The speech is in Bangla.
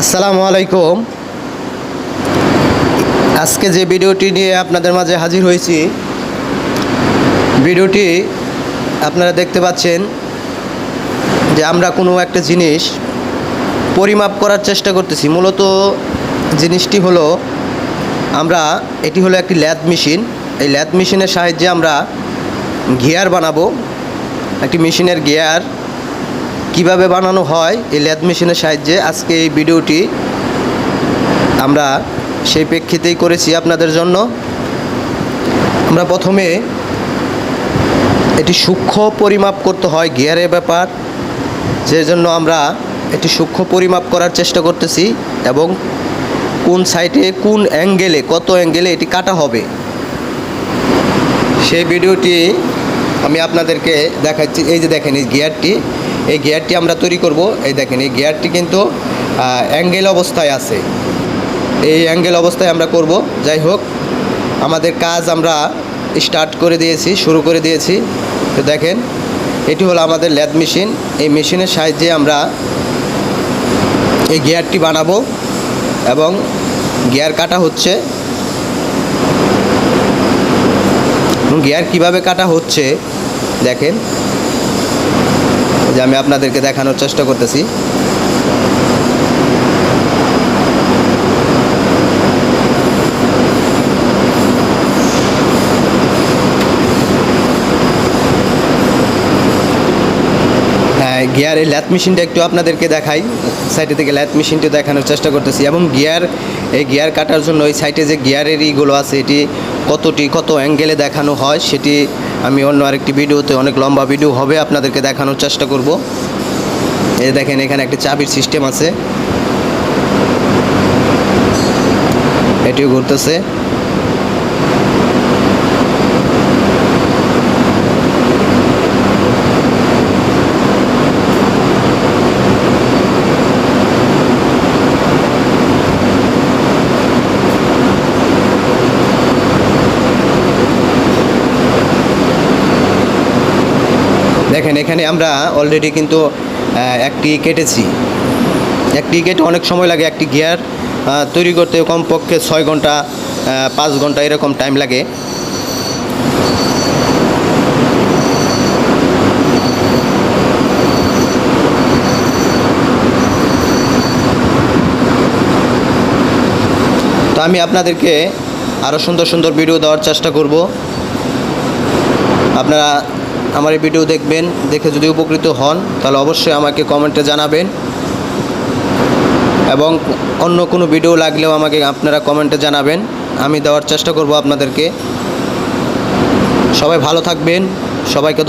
আসসালামু আলাইকুম। আজকে যে ভিডিওটি নিয়ে আপনাদের মাঝে হাজির হয়েছি, ভিডিওটি আপনারা দেখতে পাচ্ছেন যে আমরা কোনো একটা জিনিস পরিমাপ করার চেষ্টা করতেছি। মূলত জিনিসটি হলো, আমরা, এটি হলো একটি ল্যাদ মেশিন। এই ল্যাদ মেশিনের সাহায্যে আমরা গিয়ার বানাবো। একটি মেশিনের গিয়ার কীভাবে বানানো হয় এই ল্যাদ মেশিনের সাহায্যে আজকে এই ভিডিওটি আমরা সেই প্রেক্ষিতেই করেছি আপনাদের জন্য। আমরা প্রথমে এটি সূক্ষ্ম পরিমাপ করতে হয় গিয়ারের ব্যাপার, যে জন্য আমরা এটি সূক্ষ্ম পরিমাপ করার চেষ্টা করতেছি এবং কোন সাইডে কোন অ্যাঙ্গেলে, কত অ্যাঙ্গেলে এটি কাটা হবে। সেই ভিডিওটি আমি আপনাদেরকে দেখাচ্ছি। এই যে দেখেন, এই গিয়ারটি এই গিয়ারটি আমরা তৈরি করব। এই দেখেন, এই গিয়ারটি কিন্তু অ্যাঙ্গেল অবস্থায় আছে। এই অ্যাঙ্গেল অবস্থায় আমরা করব। যাই হোক, আমাদের কাজ আমরা স্টার্ট করে দিয়েছি, শুরু করে দিয়েছি। তো দেখেন, এটি হলো আমাদের ল্যাদ মেশিন। এই মেশিনের সাহায্যে আমরা এই গিয়ারটি বানাবো এবং গিয়ার কাটা হচ্ছে। গিয়ার কীভাবে কাটা হচ্ছে, দেখেন। যে আমি আপনাদেরকে দেখানোর চেষ্টা করতেছি। হ্যাঁ গিয়ারের ল্যাথ মেশিনটা একটু আপনাদেরকে দেখাই। সাইডে থেকে ল্যাথ মেশিনটা দেখানোর চেষ্টা করতেছি। এবং গিয়ার, এই গিয়ার কাটার জন্য ওই সাইডে যে গিয়ারের ইগুলো আছে, এটি কতটি কত অ্যাঙ্গেলে দেখানো হয় সেটি আমি অন্য আরেকটি ভিডিওতে অনেক লম্বা ভিডিও হবে, আপনাদেরকে দেখানোর চেষ্টা করব। এই দেখেন, এখানে একটি চাবির সিস্টেম আছে। এটিও ঘুরতেছে। দেখেন, এখানে আমরা অলরেডি কিন্তু একটি কেটেছি। একটি কেটে অনেক সময় লাগে একটি গিয়ার তৈরি করতে কমপক্ষে ছয় ঘণ্টা পাঁচ ঘণ্টা এরকম টাইম লাগে। তো আমি আপনাদেরকে আরও সুন্দর সুন্দর ভিডিও দেওয়ার চেষ্টা করব। আপনারা আমার এই ভিডিও দেখবেন, দেখে যদি উপকৃত হন, তাহলে অবশ্যই আমাকে কমেন্টে জানাবেন। এবং অন্য কোনো ভিডিও লাগলেও আমাকে আপনারা কমেন্টে জানাবেন। আমি দেওয়ার চেষ্টা করব আপনাদেরকে। সবাই ভালো থাকবেন। সবাইকে